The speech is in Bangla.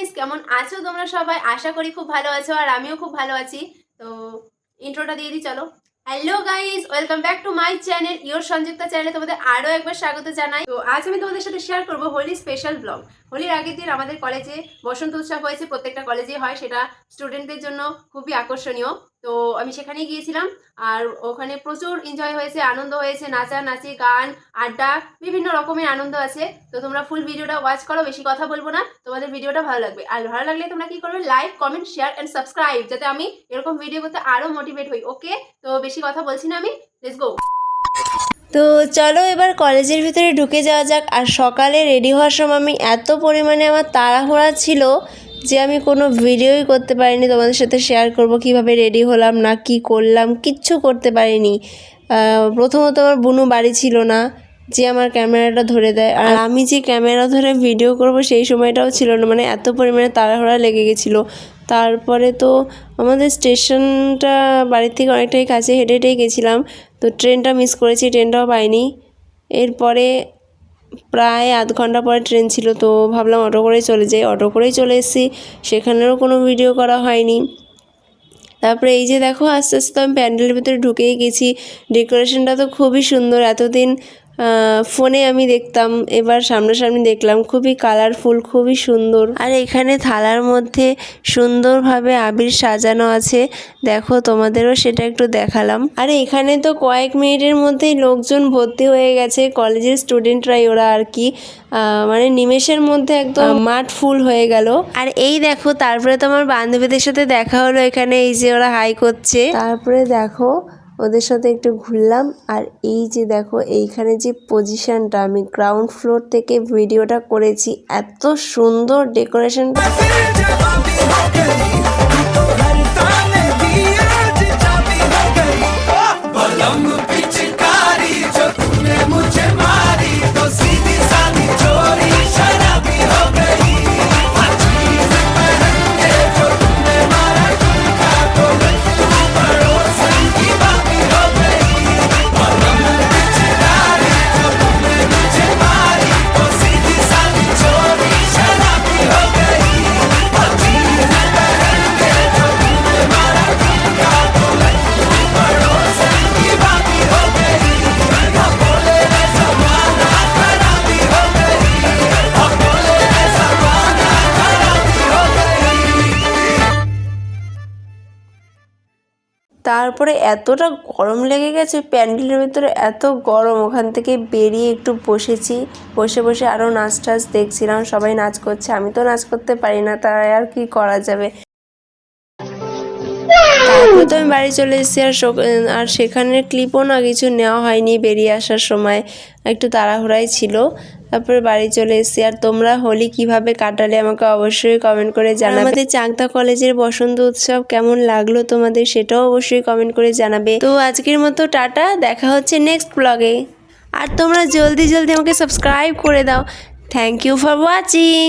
গাইস কেমন আছো তোমরা সবাই? আশা করি খুব ভালো আছো আর আমিও খুব ভালো আছি। তো ইন্ট্রোটা দিয়ে দিই, চলো। Hello guys welcome back to my channel your Sanjukta চ্যানেলে তোমাদের আরও একবার স্বাগত জানাই। তো আজ আমি তোমাদের সাথে শেয়ার করব হোলি স্পেশাল ব্লগ হোলির আগের দিন আমাদের কলেজে বসন্ত উৎসব হয়েছে, প্রত্যেকটা কলেজে হয়, সেটা স্টুডেন্টদের জন্য খুবই আকর্ষণীয়। তো আমি সেখানেই গিয়েছিলাম। আর ওখানে প্রচুর এনজয় হয়েছে, আনন্দ হয়েছে, নাচা, নাচি, গান, আড্ডা, বিভিন্ন রকমের আনন্দ আছে। তো তোমরা ফুল ভিডিওটা ওয়াচ করো, বেশি কথা বলব না, তোমাদের ভিডিওটা ভালো লাগবে। আর ভালো লাগলে তোমরা কি করবে? Like comment share and subscribe যাতে আমি এরকম ভিডিও করতে আরও মোটিভেট হই ওকে তো বেশি কথা বলছি না আমি লেটস গো তো চলো এবার কলেজের ভিতরে ঢুকে যাওয়া যাক। আর সকালে রেডি হওয়ার সময় আমি এত পরিমাণে আমার তাড়াহুড়া ছিল যে আমি কোনো ভিডিওই করতে পারিনি, তোমাদের সাথে শেয়ার করব, কীভাবে রেডি হলাম, না কি করলাম, কিচ্ছু করতে পারিনি। প্রথমত আমার বুনু বাড়ি ছিল না, যে আমার ক্যামেরাটা ধরে দেয়। আর আমি যে ক্যামেরা ধরে ভিডিও করব, সেই সময়টাও ছিল না মানে এত পরিমাণে তাড়াহুড়া লেগে গেছিল। তারপরে তো আমাদের স্টেশনটা বাড়ির থেকে অনেকটাই কাছে হেঁটে হেঁটেই গেছিলাম, তো ট্রেনটা মিস করেছি ট্রেনটাও পাইনি। এরপরে প্রায় আধ ঘণ্টা পরে ট্রেন ছিল, তো ভাবলাম অটো করেই চলে যাই। অটো করেই চলে এসেছি, সেখানেরও কোনো ভিডিও করা হয়নি। তারপরে এই যে দেখো, আস্তে আস্তে আমি প্যান্ডেলের ভিতরে ঢুকেই গেছি। ডেকোরেশনটা তো খুবই সুন্দর, এতদিন ফোনে আমি দেখতাম এবার সামনাসামনি দেখলাম খুবই কালারফুল খুবই সুন্দর। আর এখানে থালার মধ্যে সুন্দরভাবে আবির সাজানো আছে। দেখো তোমাদেরও সেটা একটু দেখালাম। আর এখানে তো কয়েক মিনিটের মধ্যেই লোকজন ভর্তি হয়ে গেছে কলেজের স্টুডেন্টরাই ওরা আর কি। মানে নিমেষের মধ্যে একদম মাঠ ফুল হয়ে গেল। আর এই দেখো তারপরে তো আমার বান্ধবীদের সাথে দেখা হলো এখানে এই যে ওরা হাই করছে। তারপরে দেখো ওদের সাথে একটু ঘুরলাম। আর এই যে দেখো, এইখানে যে পজিশনটা আমি গ্রাউন্ড ফ্লোর থেকে ভিডিওটা করেছি। এত সুন্দর ডেকোরেশনটা তারপরে এতটা গরম লেগে গেছে, প্যান্ডেলের ভিতরে এত গরম, ওখান থেকে বেরিয়ে একটু বসেছি। বসে বসে আরও নাচ টাচ দেখছিলাম, সবাই নাচ করছে, আমি তো নাচ করতে পারি না, তাই আর কি করা যাবে? তারপরে তো আমি বাড়ি চলে এসেছি আর আর সেখানের ক্লিপও না কিছু নেওয়া হয়নি বেরিয়ে আসার সময়। একটু তাড়াহুড়াই ছিল। তারপরে বাড়ি চলে এসেছি। আর তোমরা হোলি কীভাবে কাটালে আমাকে অবশ্যই কমেন্ট করে জানাবে। আমাদের চাকদা কলেজের বসন্ত উৎসব কেমন লাগল তোমাদের সেটাও অবশ্যই কমেন্ট করে জানাবে। তো আজকের মতো টাটা দেখা হচ্ছে নেক্সট ব্লগে আর তোমরা জলদি জলদি আমাকে সাবস্ক্রাইব করে দাও। Thank you for watching